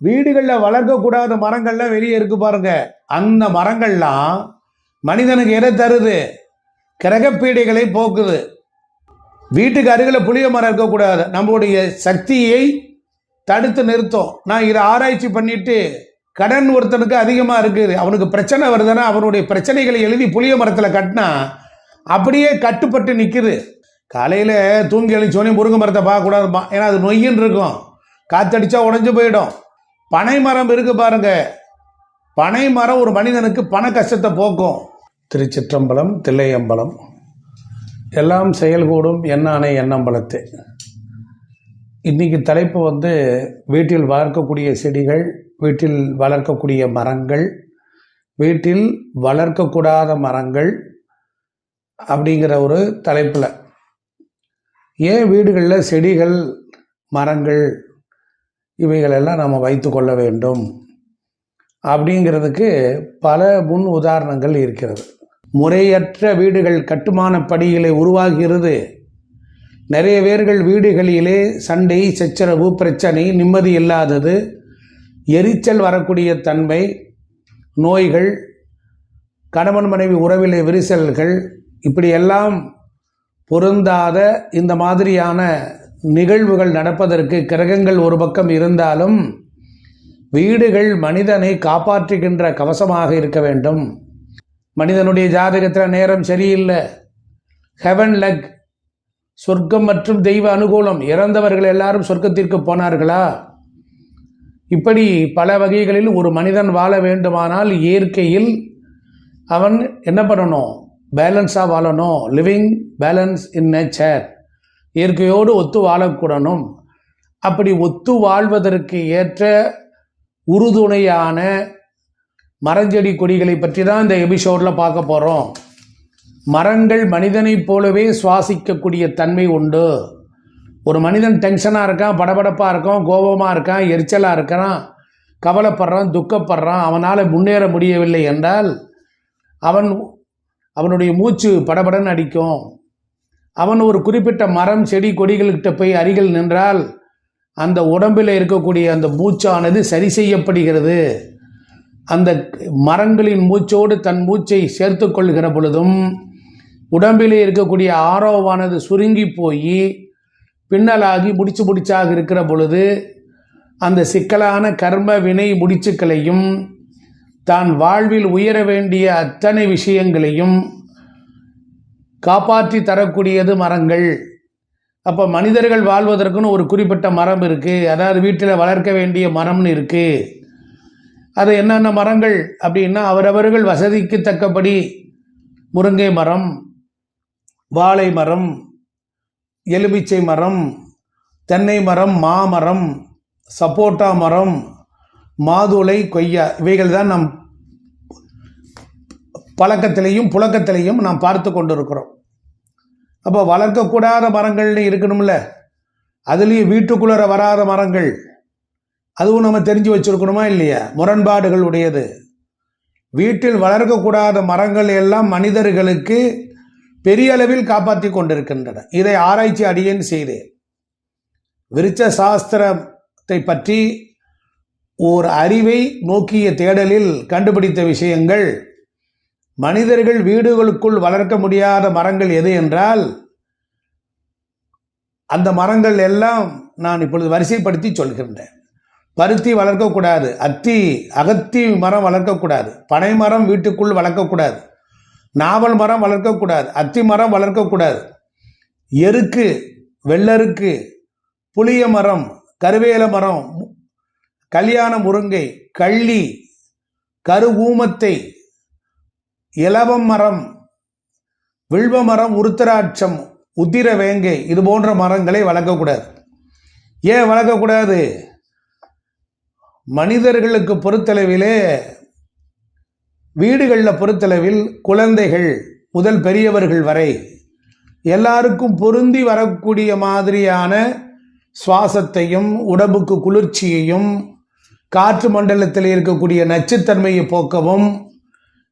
வீடுகளில் வளர்க்கக்கூடாத மரங்கள்லாம் வெளியே இருக்கு பாருங்க. அந்த மரங்கள்லாம் மனிதனுக்கு எதை தருது? கிரகப்பீடைகளை போக்குது. வீட்டுக்கு அருகில் புளிய மரம் இருக்கக்கூடாது. நம்மளுடைய சக்தியை தடுத்து நிறுத்தும். நான் இதை ஆராய்ச்சி பண்ணிட்டு கடன் ஒருத்தனுக்கு அதிகமாக இருக்குது. அவனுக்கு பிரச்சனை வருதுன்னா அவனுடைய பிரச்சனைகளை எழுதி புளிய மரத்தில் கட்டினா அப்படியே கட்டுப்பட்டு நிற்குது காலையில் தூங்கி எழுச்சோனே முருங்கை மரத்தை பார்க்கக்கூடாதுப்பா ஏன்னா அது நொய்யின்னு இருக்கும். காத்தடிச்சா உடைஞ்சு போயிடும். பனை மரம் இருக்கு பாருங்க. பனை மரம் ஒரு மனிதனுக்கு பண கஷ்டத்தை போக்கும். திருச்சிற்றம்பலம் தில்லையம்பலம். எல்லாம் செயல்கூடும் எண்ணானை எண்ணம்பலத்து. இன்னைக்கு தலைப்பு வந்து வீட்டில் வளர்க்கக்கூடிய செடிகள் வீட்டில் வளர்க்கக்கூடிய மரங்கள் வீட்டில் வளர்க்கக்கூடாத மரங்கள் அப்படிங்கிற ஒரு தலைப்பில். ஏன் வீடுகளில் செடிகள் மரங்கள் இவைகளெல்லாம் நம்ம வைத்து கொள்ள வேண்டும். அப்படிங்கிறதுக்கு பல முன் உதாரணங்கள் இருக்கிறது. முறையற்ற வீடுகள் கட்டுமான படிகளை உருவாகிறது. நிறைய பேர்கள் வீடுகளிலே சண்டை சச்சரவு பிரச்சனை நிம்மதி இல்லாதது எரிச்சல் வரக்கூடிய தன்மை நோய்கள் கணவன் மனைவி உறவிலே விரிசல்கள் இப்படியெல்லாம் பொருந்தாத இந்த மாதிரியான நிகழ்வுகள் நடப்பதற்கு கிரகங்கள் ஒரு பக்கம் இருந்தாலும் வீடுகள் மனிதனை காப்பாற்றுகின்ற கவசமாக இருக்க வேண்டும். மனிதனுடைய ஜாதகத்தில் நேரம் சரியில்லை. ஹெவன் லக் சொர்க்கம் மற்றும் தெய்வ அனுகூலம் இறந்தவர்கள் எல்லாரும் சொர்க்கத்திற்கு போனார்களா? இப்படி பல வகைகளில் ஒரு மனிதன் வாழ வேண்டுமானால் இயற்கையில் அவன் என்ன பண்ணணும்? பேலன்ஸாக வாழணும். லிவிங் பேலன்ஸ் இன் நேச்சர் இயற்கையோடு ஒத்து வாழக்கூடணும். அப்படி ஒத்து வாழ்வதற்கு ஏற்ற உறுதுணையான மரஞ்செடி கொடிகளை பற்றி தான் இந்த எபிசோடில் பார்க்க போகிறோம் மரங்கள் மனிதனைப் போலவே சுவாசிக்கக்கூடிய தன்மை உண்டு. ஒரு மனிதன் டென்ஷனாக இருக்கான் படபடப்பாக இருக்கான் கோபமாக இருக்கான் எரிச்சலாக இருக்கிறான் கவலைப்படுறான் துக்கப்படுறான் அவனால் முன்னேற முடியவில்லை என்றால் அவன் அவனுடைய மூச்சு படபடன்னு அடிக்கும். அவன் ஒரு குறிப்பிட்ட மரம் செடி கொடிகள்கிட்ட போய் அருகில் நின்றால் அந்த உடம்பில் இருக்கக்கூடிய அந்த மூச்சானது சரி செய்யப்படுகிறது. அந்த மரங்களின் மூச்சோடு தன் மூச்சை சேர்த்து கொள்கிற பொழுதும் உடம்பிலே இருக்கக்கூடிய ஆரோவானது சுருங்கி போய் பின்னலாகி முடிச்சு முடிச்சாக இருக்கிற பொழுது அந்த சிக்கலான கர்ம வினை முடிச்சுக்களையும் தான் வாழ்வில் உயர வேண்டிய அத்தனை விஷயங்களையும் காப்பாற்றி தரக்கூடியது மரங்கள். அப்போ மனிதர்கள் வாழ்வதற்குன்னு ஒரு குறிப்பிட்ட மரம் இருக்குது அதாவது வீட்டில் வளர்க்க வேண்டிய மரம்னு இருக்குது அது என்னென்ன மரங்கள்? அப்படின்னா அவரவர்கள் வசதிக்கு தக்கபடி முருங்கை மரம் வாழை மரம் எலுமிச்சை மரம் தென்னை மரம் மாமரம் சப்போட்டா மரம் மாதுளை கொய்யா இவைகள் தான் நம் பழக்கத்திலையும் புழக்கத்திலையும் நாம் பார்த்து கொண்டிருக்கிறோம். அப்போ வளர்க்கக்கூடாத மரங்கள்னு இருக்கணும்ல. அதுலேயும் வீட்டுக்குள்ளே வராத மரங்கள். அதுவும் நம்ம தெரிஞ்சு வச்சிருக்கணுமா இல்லையா? முரண்பாடுகள் உடையது வீட்டில் வளர்க்கக்கூடாத மரங்கள் எல்லாம் மனிதர்களுக்கு பெரிய அளவில் காப்பாற்றி கொண்டிருக்கின்றன. இதை ஆராய்ச்சி அடியேன் செய்தேன். விருச்ச சாஸ்திரத்தை பற்றி ஓர் அறிவை நோக்கிய தேடலில் கண்டுபிடித்த விஷயங்கள் மனிதர்கள் வீடுகளுக்குள் வளர்க்க முடியாத மரங்கள் எது என்றால் அந்த மரங்கள் எல்லாம் நான் இப்பொழுது வரிசைப்படுத்தி சொல்கின்றேன். பருத்தி வளர்க்கக்கூடாது அத்தி அகத்தி மரம் வளர்க்கக்கூடாது பனை மரம் வீட்டுக்குள் வளர்க்கக்கூடாது நாவல் மரம் வளர்க்கக்கூடாது அத்தி மரம் வளர்க்கக்கூடாது எருக்கு வெள்ளருக்கு புளிய மரம் கருவேல மரம் கல்யாண முருங்கை கள்ளி கருவூமத்தை இலவம் மரம் வில்வ மரம் உருத்தராட்சம் உத்திர வேங்கை இது போன்ற மரங்களை வளர்க்கக்கூடாது. ஏன் வளர்க்கக்கூடாது? மனிதர்களுக்கு பொறுத்தளவிலே வீடுகளில் பொறுத்தளவில் குழந்தைகள் முதல் பெரியவர்கள் வரை எல்லாருக்கும் பொருந்தி வரக்கூடிய மாதிரியான சுவாசத்தையும் உடம்புக்கு குளிர்ச்சியையும் காற்று மண்டலத்தில் இருக்கக்கூடிய நச்சுத்தன்மையை போக்கவும்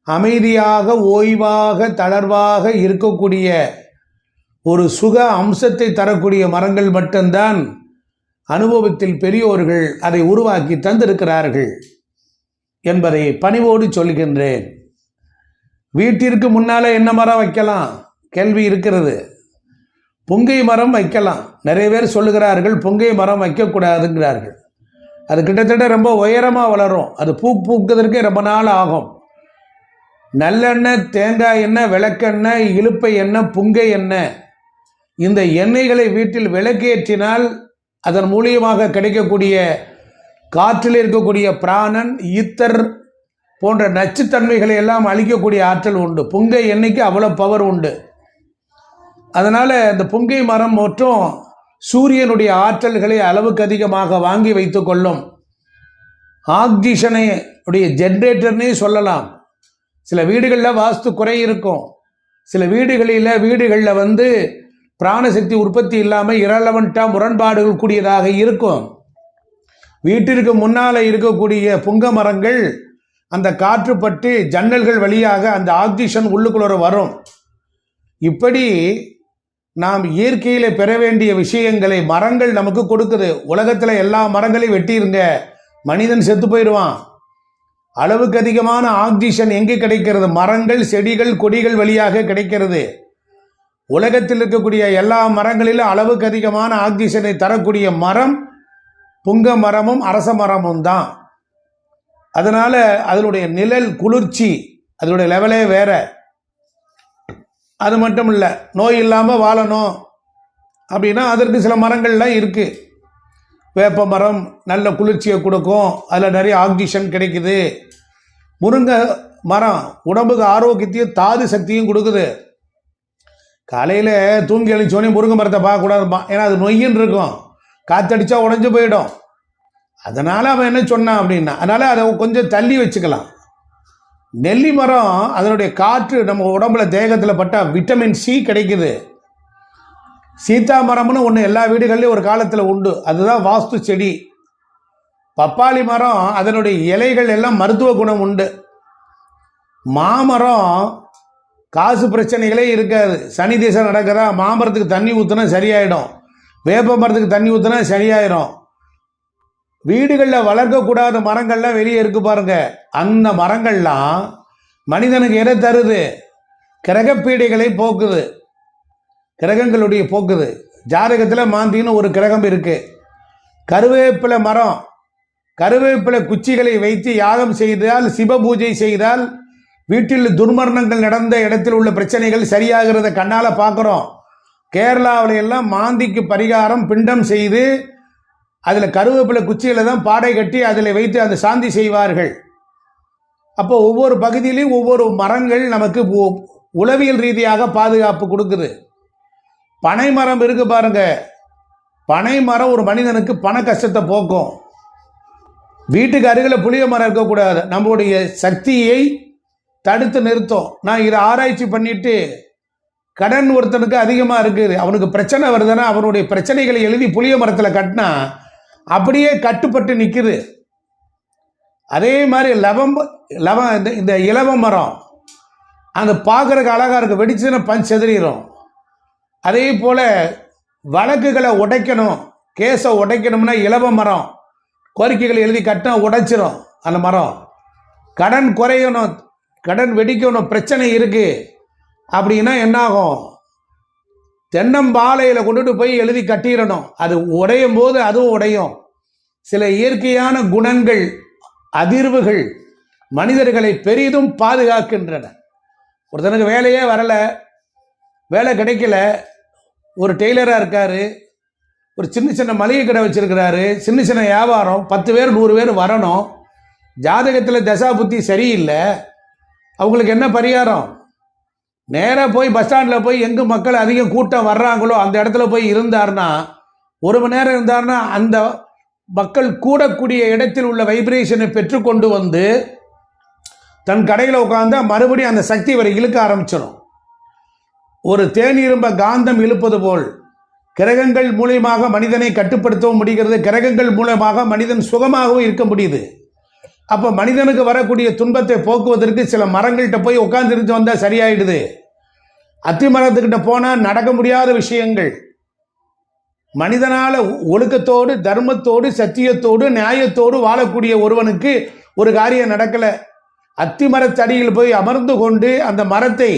அமைதியாக ஓய்வாக தளர்வாக இருக்கக்கூடிய ஒரு சுக அம்சத்தை தரக்கூடிய மரங்கள் மட்டும்தான் அனுபவத்தில் பெரியோர்கள் அதை உருவாக்கி தந்திருக்கிறார்கள் என்பதை பணிவோடு சொல்கின்றேன். வீட்டிற்கு முன்னால என்ன மரம் வைக்கலாம்? கேள்வி இருக்கிறது. புங்கை மரம் வைக்கலாம். நிறைய பேர் சொல்லுகிறார்கள் புங்கை மரம் வைக்கக்கூடாதுங்கிறார்கள். அது கிட்டத்தட்ட ரொம்ப உயரமாக வளரும். அது பூ பூக்குவதற்கே ரொம்ப நாள் ஆகும். நல்லெண்ணெய் தேங்காய் எண்ணெய் விளக்கெண்ணெய் இழுப்பை எண்ணெய் புங்கை எண்ணெய். இந்த எண்ணெய்களை வீட்டில் விளக்கேற்றினால் அதன் மூலியமாக கிடைக்கக்கூடிய காற்றில் இருக்கக்கூடிய பிராணன் ஈத்தர் போன்ற நச்சுத்தன்மைகளை எல்லாம் அழிக்கக்கூடிய ஆற்றல் உண்டு. புங்கை எண்ணெய்க்கு அவ்வளோ பவர் உண்டு. அதனால் இந்த புங்கை மரம் மற்றும் சூரியனுடைய ஆற்றல்களை அளவுக்கு அதிகமாக வாங்கி வைத்து கொள்ளும். ஆக்சிஜனை உடைய ஜென்ரேட்டர்னே சொல்லலாம். சில வீடுகளில் வாஸ்து குறை இருக்கும். சில வீடுகளில் வீடுகளில் வந்து பிராணசக்தி உற்பத்தி இல்லாமல் இரலவன்ட்டாக முரண்பாடுகள் கூடியதாக இருக்கும். வீட்டிற்கு முன்னால் இருக்கக்கூடிய புங்க மரங்கள் அந்த காற்று பட்டு ஜன்னல்கள் வழியாக அந்த ஆக்சிஜன் உள்ளுக்குள்ள வரும். இப்படி நாம் இயற்கையில் பெற வேண்டிய விஷயங்களை மரங்கள் நமக்கு கொடுக்குது. உலகத்தில் எல்லா மரங்களையும் வெட்டிருங்க மனிதன் செத்து போயிடுவான். அளவுக்கு அதிகமான ஆக்சிஜன் எங்கே கிடைக்கிறது? மரங்கள் செடிகள் கொடிகள் வழியாக கிடைக்கிறது. உலகத்தில் இருக்கக்கூடிய எல்லா மரங்களிலும் அளவுக்கு அதிகமான ஆக்சிஜனை தரக்கூடிய மரம் புங்க மரமும் அரச மரமும் தான். அதனால அதனுடைய நிழல் குளிர்ச்சி அதனுடைய லெவலே வேற. அது மட்டும் இல்லை நோய் இல்லாமல் வாழணும் அப்படின்னா அதற்கு சில மரங்கள்லாம் இருக்குது வேப்ப மரம் நல்ல குளிர்ச்சியை கொடுக்கும். அதில் நிறைய ஆக்சிஜன் கிடைக்குது. முருங்கை மரம் உடம்புக்கு ஆரோக்கியத்தையும் தாது சக்தியும் கொடுக்குது. காலையில் தூங்கி எழுச்சோடனே முருங்கை மரத்தை பார்க்கக்கூடாதுப்பா ஏன்னா அது நொய்யின்னு இருக்கும். காத்தடிச்சா உடஞ்சி போயிடும். அதனால் அவன் என்ன சொன்னான் அப்படின்னா அதனால் அதை கொஞ்சம் தள்ளி வச்சுக்கலாம். நெல்லி மரம் அதனுடைய காற்று நம்ம உடம்புல தேகத்தில் பட்டால் விட்டமின் சி கிடைக்குது. சீதா மரம்னு ஒன்று எல்லா வீடுகள்லேயும் ஒரு காலத்தில் உண்டு. அதுதான் வாஸ்து செடி. பப்பாளி மரம் அதனுடைய இலைகள் எல்லாம் மருத்துவ குணம் உண்டு. மாமரம் காசு பிரச்சனைகளே இருக்காது. சனி திசை நடக்குதா மாமரத்துக்கு தண்ணி ஊற்றுனா சரியாயிடும். வேப்ப மரத்துக்கு தண்ணி ஊற்றுனா சரியாயிடும் வீடுகளில் வளர்க்கக்கூடாத மரங்கள்லாம் வெளியே இருக்கு பாருங்க. அந்த மரங்கள்லாம் மனிதனுக்கு எதை தருது? கிரகப்பீடைகளை போக்குது. கிரகங்களுடைய போக்குது. ஜாதகத்தில் மாந்தின்னு ஒரு கிரகம் இருக்கு. கருவேப்பிலை மரம் கருவேப்பிலை குச்சிகளை வைத்து யாகம் செய்தால் சிவ பூஜை செய்தால் வீட்டில் துர்மரணங்கள் நடந்த இடத்தில் உள்ள பிரச்சனைகள் சரியாகிறத கண்ணால் பார்க்குறோம் கேரளாவில் எல்லாம் மாந்திக்கு பரிகாரம் பிண்டம் செய்து அதில் கருவேப்பிலை குச்சியில் தான் பாடை கட்டி அதில் வைத்து அந்த சாந்தி செய்வார்கள். அப்போ ஒவ்வொரு பகுதியிலையும் ஒவ்வொரு மரங்கள் நமக்கு உளவியல் ரீதியாக பாதுகாப்பு கொடுக்குது. பனை மரம் இருக்கு பாருங்க. பனை மரம் ஒரு மனிதனுக்கு பண கஷ்டத்தை போக்கும். வீட்டுக்கு அருகில் புளிய மரம் இருக்கக்கூடாது. நம்மளுடைய சக்தியை தடுத்து நிறுத்தும். நான் இதை ஆராய்ச்சி பண்ணிட்டு கடன் ஒருத்தனுக்கு அதிகமாக இருக்குது. அவனுக்கு பிரச்சனை வருதுன்னா அவனுடைய பிரச்சனைகளை எழுதி புளிய மரத்தில் கட்டினா அப்படியே கட்டுப்பட்டு நிற்குது அதே மாதிரி லவம் லவம் இந்த இந்த இலவ மரம். அந்த பார்க்குறக்கு அழகாக இருக்குது வெடிச்சுன்னா பஞ்ச் செதறிடும் அதே போல் வழக்குகளை உடைக்கணும். கேஸை உடைக்கணும்னா இலவ மரம். கோரிக்கைகளை எழுதி கட்டினா உடைச்சிரும் அந்த மரம். கடன் குறையணும் கடன் வெடிக்கணும் பிரச்சனை இருக்குது அப்படின்னா என்னாகும்? தென்னம்பாலையில் கொண்டுட்டு போய் எழுதி கட்டிடணும். அது உடையும் போது அதுவும் உடையும். சில இயற்கையான குணங்கள் அதிர்வுகள் மனிதர்களை பெரிதும் பாதுகாக்கின்றன. ஒருத்தனுக்கு வேலையே வரலை வேலை கிடைக்கல ஒரு டெய்லராக இருக்கார் ஒரு சின்ன சின்ன மளிகை கடை வச்சுருக்கிறாரு. சின்ன சின்ன வியாபாரம். பத்து பேர் நூறு பேர் வரணும். ஜாதகத்தில் தசா புத்தி சரியில்லை. அவங்களுக்கு என்ன பரிகாரம்? நேராக போய் பஸ் ஸ்டாண்டில் போய் எங்கே மக்கள் அதிகம் கூட்டம் வர்றாங்களோ அந்த இடத்துல போய் இருந்தார்னா ஒரு மணி நேரம் இருந்தார்னா அந்த மக்கள் கூடக்கூடிய இடத்தில் உள்ள வைப்ரேஷனை பெற்றுக்கொண்டு வந்து தன் கடையில் உட்காந்தா மறுபடியும் அந்த சக்தி வரை இழுக்க ஆரம்பிச்சிடும் ஒரு தேனீரும்ப காந்தம் இழுப்பது போல். கிரகங்கள் மூலியமாக மனிதனை கட்டுப்படுத்தவும் முடிகிறது. கிரகங்கள் மூலமாக மனிதன் சுகமாகவும் இருக்க முடியுது. அப்போ மனிதனுக்கு வரக்கூடிய துன்பத்தை போக்குவதற்கு சில மரங்கள்கிட்ட போய் உட்காந்துருந்து வந்தால் சரியாயிடுது. அத்தி மரத்துக்கிட்ட போனால் நடக்க முடியாத விஷயங்கள். மனிதனால் ஒழுக்கத்தோடு தர்மத்தோடு சத்தியத்தோடு நியாயத்தோடு வாழக்கூடிய ஒருவனுக்கு ஒரு காரியம் நடக்கலை. அத்திமரத்தடியில் போய் அமர்ந்து கொண்டு அந்த மரத்தை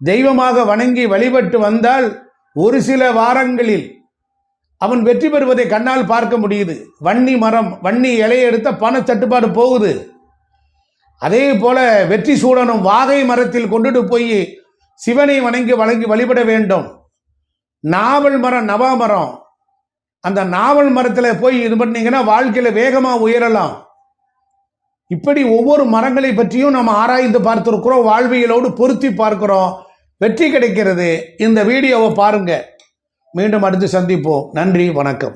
தெய்வமாக வணங்கி வழிபட்டு வந்தால் ஒரு சில வாரங்களில் அவன் வெற்றி பெறுவதை கண்ணால் பார்க்க முடியுது. வன்னி மரம் வன்னி இலையை எடுத்த பண தட்டுப்பாடு போகுது. அதே போல வெற்றி சூடனும் வாகை மரத்தில் கொண்டுட்டு போய் சிவனை வணங்கி வழங்கி வழிபட வேண்டும். நாவல் மரம் நவா மரம். அந்த நாவல் மரத்தில் போய் இது பண்ணீங்கன்னா வாழ்க்கையில் வேகமாக உயரலாம். இப்படி ஒவ்வொரு மரங்களை பற்றியும் நம்ம ஆராய்ந்து பார்த்துருக்குறோம் வாழ்வியலோடு பொருத்தி பார்க்கிறோம். வெற்றி கிடைக்கிறது. இந்த வீடியோவை பாருங்கள் மீண்டும் அடுத்து சந்திப்போம். நன்றி வணக்கம்.